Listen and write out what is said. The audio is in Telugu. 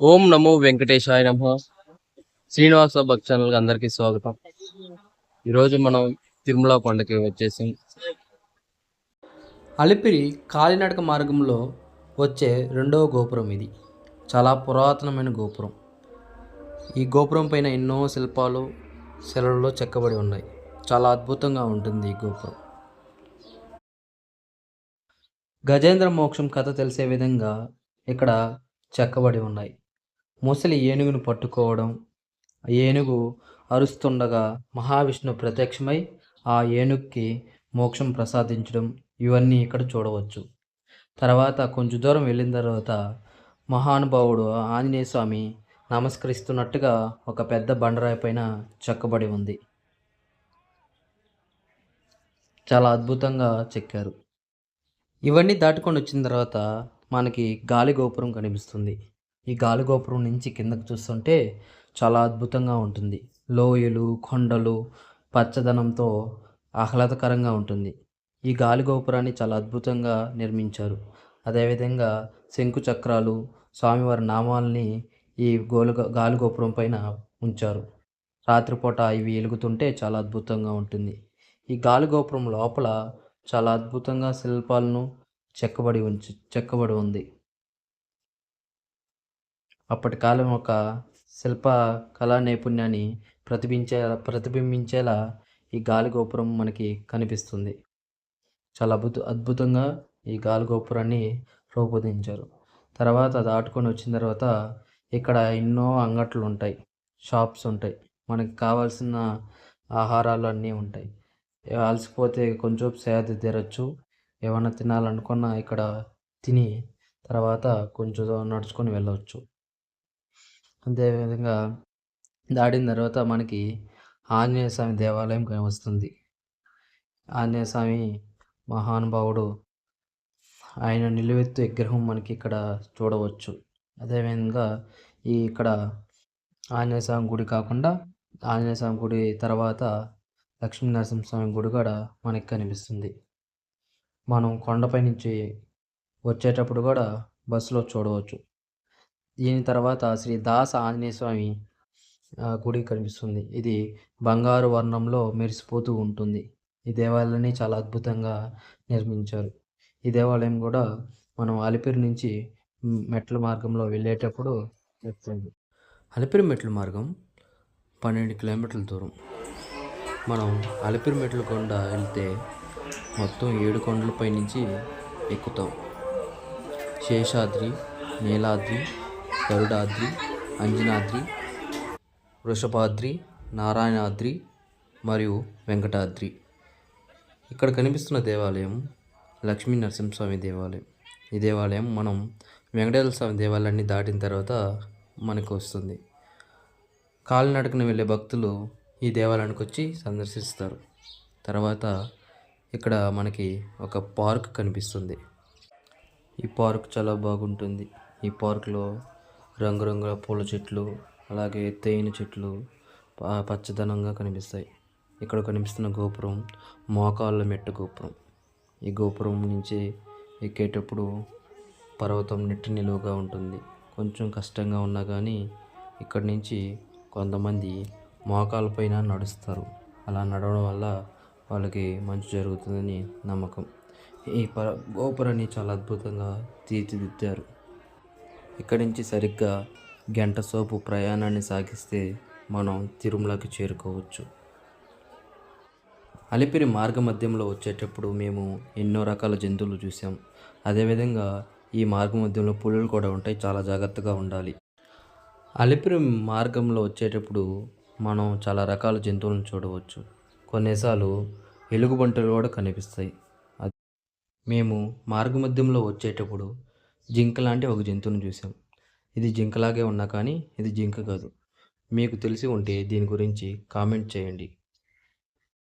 ఓం నమో వెంకటేశాయ నమ. శ్రీనివాస భక్ ఛానల్కి అందరికీ స్వాగతం. ఈరోజు మనం తిరుమల కొండకి వచ్చేసి. అలిపిరి కాలినడక మార్గంలో వచ్చే రెండవ గోపురం ఇది. చాలా పురాతనమైన గోపురం. ఈ గోపురం పైన ఎన్నో శిల్పాలు శిలలో చెక్కబడి ఉన్నాయి. చాలా అద్భుతంగా ఉంటుంది ఈ గోపురం. గజేంద్ర మోక్షం కథ తెలిసే విధంగా ఇక్కడ చెక్కబడి ఉన్నాయి. ముసలి ఏనుగును పట్టుకోవడం ఏనుగు అరుస్తుండగా మహావిష్ణు ప్రత్యక్షమై ఆ ఏనుగుకి మోక్షం ప్రసాదించడం ఇవన్నీ ఇక్కడ చూడవచ్చు. తర్వాత కొంచెం దూరం వెళ్ళిన తర్వాత మహానుభావుడు ఆంజనేయ స్వామి నమస్కరిస్తున్నట్టుగా ఒక పెద్ద బండరాయి పైన చెక్కబడి ఉంది. చాలా అద్భుతంగా చెక్కారు. ఇవన్నీ దాటుకొని వచ్చిన తర్వాత మనకి గాలి గోపురం కనిపిస్తుంది. ఈ గాలిగోపురం నుంచి కిందకు చూస్తుంటే చాలా అద్భుతంగా ఉంటుంది. లోయలు కొండలు పచ్చదనంతో ఆహ్లాదకరంగా ఉంటుంది. ఈ గాలి గోపురాన్ని చాలా అద్భుతంగా నిర్మించారు. అదేవిధంగా శంకు చక్రాలు స్వామివారి నామాల్ని ఈ గోలు గాలిగోపురం పైన ఉంచారు. రాత్రిపూట ఇవి వెలుగుతుంటే చాలా అద్భుతంగా ఉంటుంది. ఈ గాలిగోపురం లోపల చాలా అద్భుతంగా శిల్పాలను చెక్కబడి ఉంచి చెక్కబడి ఉంది. అప్పటి కాలం ఒక శిల్ప కళా నైపుణ్యాన్ని ప్రతిబింబించే ప్రతిబింబించేలా ఈ గాలి గోపురం మనకి కనిపిస్తుంది. చాలా అద్భుత అద్భుతంగా ఈ గాలి గోపురాన్ని రూపొందించారు. తర్వాత దాటుకొని వచ్చిన తర్వాత ఇక్కడ ఎన్నో అంగట్లు ఉంటాయి. షాప్స్ ఉంటాయి. మనకి కావాల్సిన ఆహారాలు అన్నీ ఉంటాయి. అలసిపోతే కొంచెం సేద తీరచ్చు. ఏమైనా తినాలనుకున్నా ఇక్కడ తిని తర్వాత కొంచెం నడుచుకొని వెళ్ళవచ్చు అదేవిధంగా దాటిన తర్వాత మనకి ఆంజనేయ స్వామి దేవాలయం వస్తుంది. ఆంజనేయ స్వామి మహానుభావుడు ఆయన నిలువెత్తు విగ్రహం మనకి ఇక్కడ చూడవచ్చు. అదేవిధంగా ఈ ఇక్కడ ఆంజనేయ స్వామి గుడి కాకుండా ఆంజనేయ స్వామి గుడి తర్వాత లక్ష్మీనరసింహస్వామి గుడి కూడా మనకి కనిపిస్తుంది. మనం కొండపై నుంచి వచ్చేటప్పుడు కూడా బస్సులో చూడవచ్చు. దీని తర్వాత శ్రీ దాస ఆంజనేయ స్వామి గుడి కనిపిస్తుంది. ఇది బంగారు వర్ణంలో మెరిసిపోతూ ఉంటుంది. ఈ దేవాలయాన్ని చాలా అద్భుతంగా నిర్మించారు. ఈ దేవాలయం కూడా మనం అలిపిరి నుంచి మెట్ల మార్గంలో వెళ్ళేటప్పుడు చెప్తుంది అలిపిరి మెట్ల మార్గం పన్నెండు కిలోమీటర్ల దూరం. మనం అలిపిరి మెట్ల కొండ వెళ్తే మొత్తం ఏడు కొండలపై నుంచి ఎక్కుతాం. శేషాద్రి నీలాద్రి గరుడాద్రి అంజనాద్రి వృషభాద్రి నారాయణాద్రి మరియు వెంకటాద్రి. ఇక్కడ కనిపిస్తున్న దేవాలయం లక్ష్మీ నరసింహస్వామి దేవాలయం. ఈ దేవాలయం మనం వెంకటేశ్వర స్వామి దేవాలయాన్ని దాటిన తర్వాత మనకు వస్తుంది. కాలినడకన వెళ్ళే భక్తులు ఈ దేవాలయానికి వచ్చి సందర్శిస్తారు. తర్వాత ఇక్కడ మనకి ఒక పార్క్ కనిపిస్తుంది. ఈ పార్క్ చాలా బాగుంటుంది. ఈ పార్క్లో రంగురంగుల పూల చెట్లు అలాగే తేనె చెట్లు పచ్చదనంగా కనిపిస్తాయి. ఇక్కడ కనిపిస్తున్న గోపురం మోకాళ్ళ మెట్టు గోపురం. ఈ గోపురం నుంచి ఎక్కేటప్పుడు పర్వతం నెట్టి నిలువుగా ఉంటుంది. కొంచెం కష్టంగా ఉన్నా కానీ ఇక్కడి నుంచి కొంతమంది మోకాలపైన నడుస్తారు. అలా నడవడం వల్ల వాళ్ళకి మంచి జరుగుతుందని నమ్మకం. ఈ ప గోపురాన్ని చాలా అద్భుతంగా తీర్చిదిద్దారు. ఇక్కడి నుంచి సరిగ్గా గంట సోపు ప్రయాణాన్ని సాగిస్తే మనం తిరుమలకి చేరుకోవచ్చు. అలిపిరి మార్గ మధ్యంలో వచ్చేటప్పుడు మేము ఎన్నో రకాల జంతువులు చూసాం అదేవిధంగా ఈ మార్గ మధ్యంలో పులులు కూడా ఉంటాయి. చాలా జాగ్రత్తగా ఉండాలి. అలిపిరి మార్గంలో వచ్చేటప్పుడు మనం చాలా రకాల జంతువులను చూడవచ్చు. కొన్నిసార్లు ఎలుగుబంటలు కూడా కనిపిస్తాయి. మేము మార్గ మధ్యంలో వచ్చేటప్పుడు జింక లాంటి ఒక జంతువుని చూసాం ఇది జింకలాగే ఉన్నా కానీ ఇది జింక కాదు. మీకు తెలిసి ఉంటే దీని గురించి కామెంట్ చేయండి.